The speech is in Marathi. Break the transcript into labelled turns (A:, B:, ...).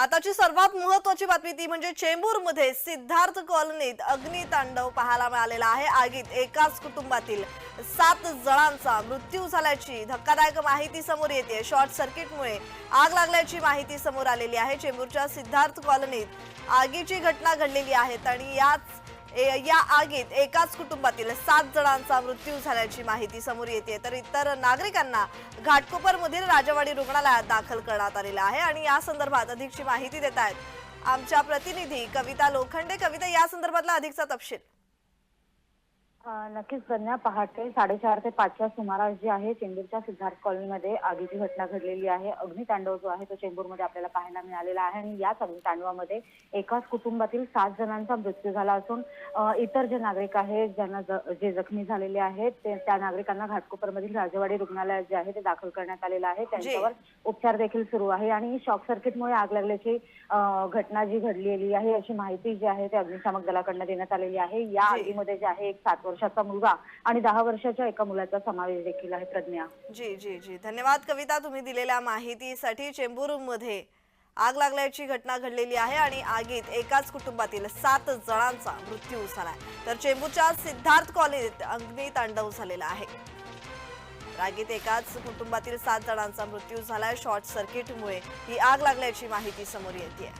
A: आताची सर्वात महत्वाची बातमी ती म्हणजे चेंबूरमध्ये सिद्धार्थ कॉलनीत अग्नितांडव पाहायला मिळालेला आहे. आगीत एकाच कुटुंबातील सात जणांचा मृत्यू झाल्याची धक्कादायक माहिती समोर येते. शॉर्ट सर्किटमुळे आग लागल्याची माहिती समोर आलेली आहे. चेंबूरच्या सिद्धार्थ कॉलनीत आगीची घटना घडलेली आहे आणि याच या आगीत एकाच कुटुंबातील सात जणांचा मृत्यू झाल्याची माहिती समोर येते. तर इतर नागरिकांना घाटकोपरमधील राजवाडी रुग्णालयात दाखल करण्यात आलेलं आहे आणि या संदर्भात अधिकची माहिती देत आहेत आमच्या प्रतिनिधी कविता लोखंडे. कविता या संदर्भातला अधिकचा तपशील.
B: नक्कीच प्रज्ञा पहाटे साडेचार ते पाचच्या सुमारास जी आहे चेंबूरच्या सिद्धार्थ कॉलनीमध्ये आगीची घटना घडलेली आहे. अग्नितांडव जो आहे तो चेंबूरमध्ये आपल्याला पाहायला मिळालेला आहे आणि याच अग्नितांडवामध्ये एकाच कुटुंबातील सात जणांचा मृत्यू झाला असून इतर जे नागरिक आहेत ज्यांना ज- जखमी झालेले आहेत ते त्या नागरिकांना घाटकोपरमधील राजवाडी रुग्णालयात जे आहे ते दाखल करण्यात आलेलं आहे. त्यांच्यावर उपचार देखील सुरू आहे आणि शॉक सर्किटमुळे आग लागल्याची घटना जी घडलेली आहे अशी माहिती जी आहे ते अग्निशामक दलाकडनं देण्यात आलेली आहे. या. आगीमध्ये जे आहे एक सात वर्षाचा मुलगा आणि दहा वर्षाच्या एका मुलाचा समावेश देखील आहे प्रज्ञा.
A: जी जी जी. धन्यवाद कविता तुम्ही दिलेल्या माहितीसाठी चेंबूरमध्ये आग लागल्याची घटना घडलेली आहे आणि आगीत एकाच कुटुंबातील सात जणांचा मृत्यू झालाय. तर चेंबूरच्या सिद्धार्थ कॉलनीत अग्नितांडव झालेला आहे. आगीत एकाच कुटुंबातील सात जणांचा मृत्यू झालाय. शॉर्ट सर्किटमुळे ही आग लागल्याची माहिती समोर येते